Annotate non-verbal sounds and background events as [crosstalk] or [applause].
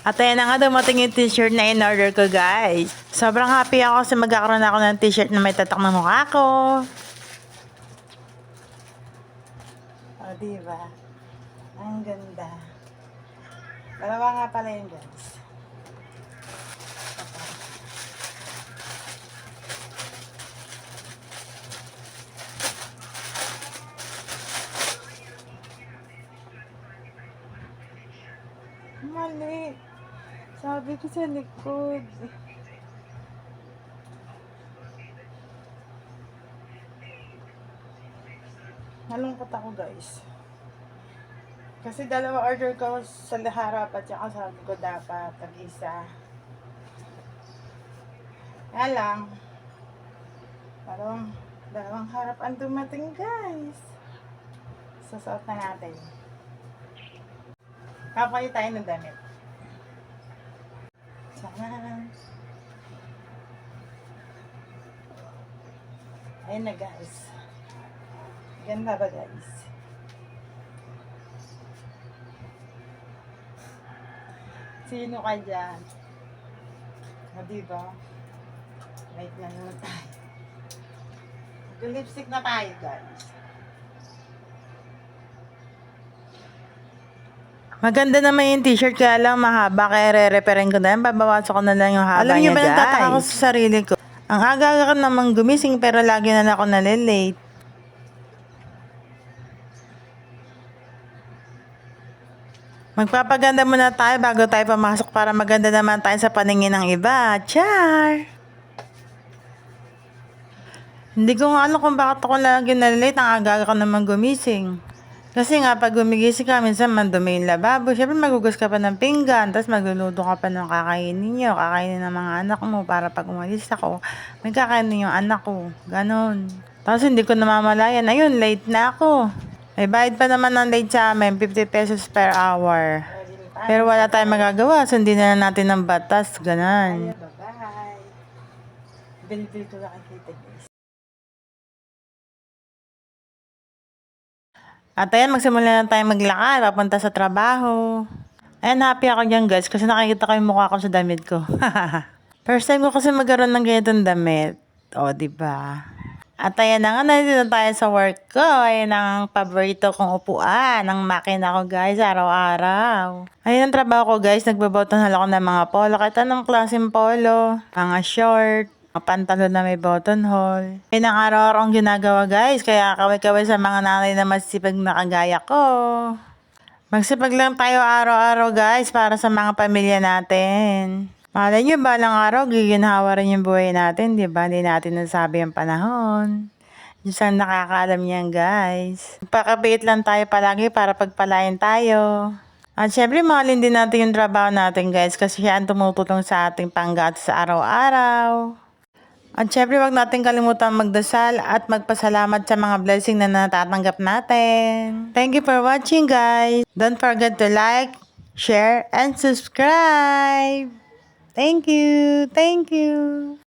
At ayan na nga dumating yung t-shirt na in-order ko guys. Sobrang happy ako kasi magkakaroon ako ng t-shirt na may tatak ng mukha ko. O, oh, diba? Ang ganda. Dalawa nga pala yun guys. Mali. Sabi ko sa likod. Nalungkot ako guys. Kasi dalawa order ko sa harap at saka sabi ko dapat tag-isa. Kaya lang, dalawang, dalawang harap ang dumating guys. Sasuot na natin. Kapalit tayo ng damit. Sana. Ayun na guys. Ganda ba guys? Sino ka dyan? O diba? Wait na naman tayo. Lipstick na tayo guys. Maganda naman yung t-shirt kaya lang mahaba kaya re-referin ko na yan. Babawasan ko na lang yung haba Alam niyo ba, nagtataka ako sa sarili ko. Ang aga-aga ko naman gumising pero lagi na ako nalilate. Magpapaganda muna tayo bago tayo pamasok para maganda naman tayo sa paningin ng iba. Char! Hindi ko nga alam kung bakit ako lagi nalilate. Ang aga ko naman gumising. Kasi nga, pag gumigising ka, minsan mandumi yung lababo. Siyempre, magugas ka pa ng pinggan. Tapos magluluto ka pa ng kakainin nyo. Kakainin ng mga anak mo para pag umalis ako, may kakainin yung anak ko. Ganon. Tapos hindi ko namamalayan. Ayun, late na ako. May bayad pa naman ng late sa amin, 50 pesos per hour. Pero wala tayong magagawa. Sundin na natin ng batas. Ganon. Bye-bye. Bilbil ko nakikita guys. At ayan, magsimula na tayo maglakad, papunta sa trabaho. Ayan, happy ako dyan guys, kasi nakikita ko yung mukha ko sa damit ko. [laughs] First time ko kasi magkaroon ng ganitong damit. O, di ba? At ayan na nga, nandito tayo sa work ko. Ayan ang paborito kong upuan, ang makina ko guys, araw-araw. Ayan ang trabaho ko guys, nagbabotonhal ako ng mga polo. Kahit anong klaseng polo, mga short, mga pantalon na may button hole. Yan ang ginagawa guys. Kaya kaway-kaway sa mga nanay na masipag na kagaya ko. Magsipag lang tayo araw-araw guys para sa mga pamilya natin. Malay nyo ba lang araw giginhawa rin yung buhay natin, di ba? Hindi natin nasabi ang panahon. Diyos ang nakakaalam niyan guys. Pakabiit lang tayo palagi para pagpalain tayo. At syempre, mahalin din natin yung trabaho natin guys kasi siya ang tumutulong sa ating panggat sa araw-araw. At syempre, wag natin kalimutan magdasal at magpasalamat sa mga blessing na natatanggap natin. Thank you for watching guys. Don't forget to like, share, and subscribe. Thank you. Thank you.